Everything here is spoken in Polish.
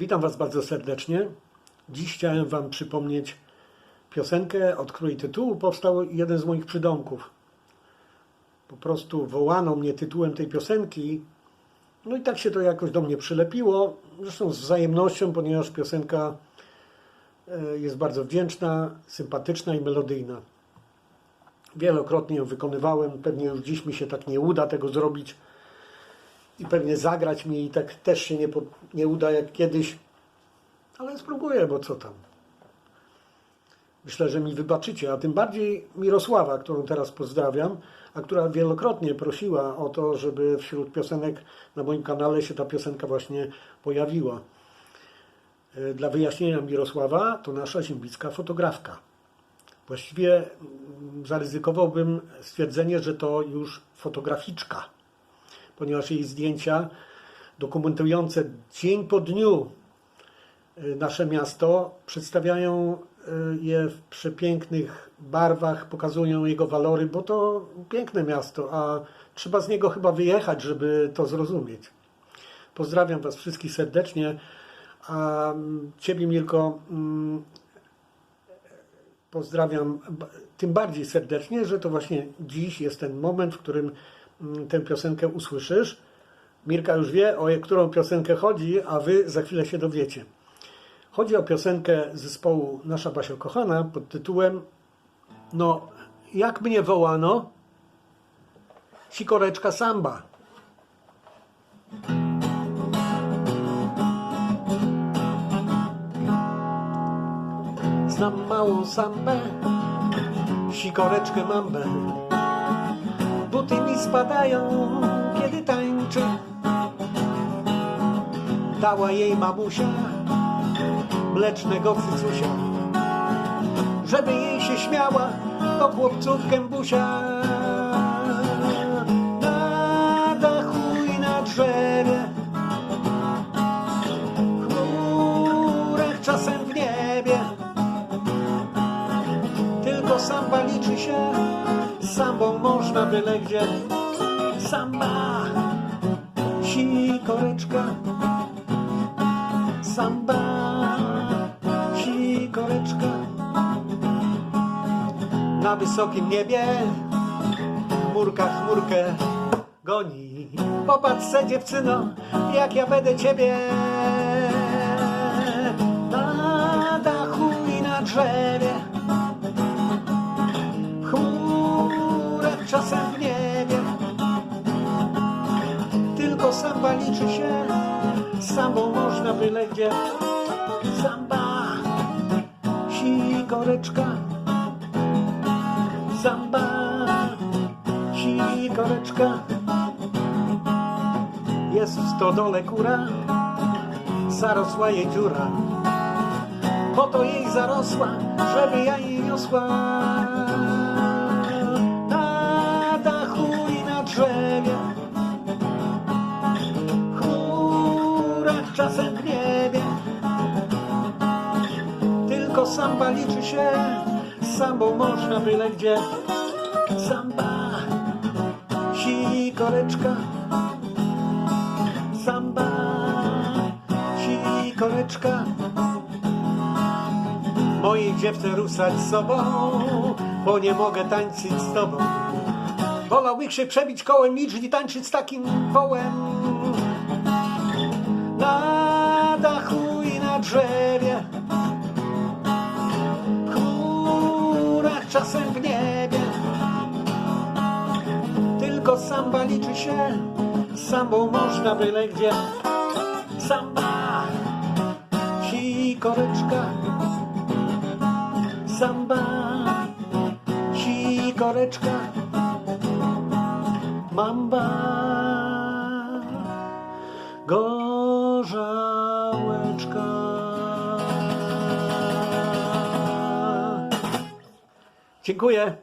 Witam Was bardzo serdecznie. Dziś chciałem Wam przypomnieć piosenkę, od której tytułu powstał jeden z moich przydomków. Po prostu wołano mnie tytułem tej piosenki, no i tak się to jakoś do mnie przylepiło. Zresztą z wzajemnością, ponieważ piosenka e, jest bardzo wdzięczna, sympatyczna i melodyjna. Wielokrotnie ją wykonywałem, pewnie już dziś mi się tak nie uda tego zrobić i pewnie zagrać mi i tak też się nie, nie uda jak kiedyś, ale spróbuję, bo co tam. Myślę, że mi wybaczycie, a tym bardziej Mirosława, którą teraz pozdrawiam, a która wielokrotnie prosiła o to, żeby wśród piosenek na moim kanale się ta piosenka właśnie pojawiła. E, Dla wyjaśnienia Mirosława to nasza ziembicka fotografka. Właściwie mm, zaryzykowałbym stwierdzenie, że to już fotograficzka ponieważ jej zdjęcia dokumentujące dzień po dniu y, nasze miasto przedstawiają y, je w przepięknych barwach, pokazują jego walory, bo to piękne miasto, a trzeba z niego chyba wyjechać, żeby to zrozumieć. Pozdrawiam Was wszystkich serdecznie, a mm, Ciebie Mirko mm, pozdrawiam tym bardziej serdecznie, że to właśnie dziś jest ten moment, w którym tę piosenkę usłyszysz. Mirka już wie, o którą piosenkę chodzi, a wy za chwilę się dowiecie. Chodzi o piosenkę zespołu Nasza Basio Kochana pod tytułem No, jak mnie wołano? Sikoreczka Samba. Znam małą sambę, sikoreczkę mambę. Buty mi spadają, kiedy tańczy. Dała jej mamusia mlecznego cycusia. Żeby jej się śmiała, to chłopców gębusia. Na dachu i na drzewie, w chmurach czasem w niebie. Tylko samba liczy się, z sambą można byle gdzie. Samba, sikoreczka, samba, sikoreczka. Na wysokim niebie chmurka chmurkę goni. Popatrz se dziewczyno, jak ja będę ciebie. Samba liczy się, sambą można byle gdzie. Samba, sikoreczka, samba, sikoreczka. Jest w stodole kura, zarosła jej dziura. Po to jej zarosła, żeby ja jej niosła. Czasem w niebie. Tylko samba liczy się, sambą można byle gdzie. Samba, sikoreczka, samba, sikoreczka. Mojej dziewczę rusać z sobą, bo nie mogę tańczyć z tobą. Wolałbym się przebić kołem niż nie tańczyć z takim wołem. Na dachu i na drzewie, w chmurach, czasem w niebie. Tylko samba liczy się, sambą można byle gdzie. Samba, sikoreczka, samba, sikoreczka, mamba, gorzałeczka. Dziękuję.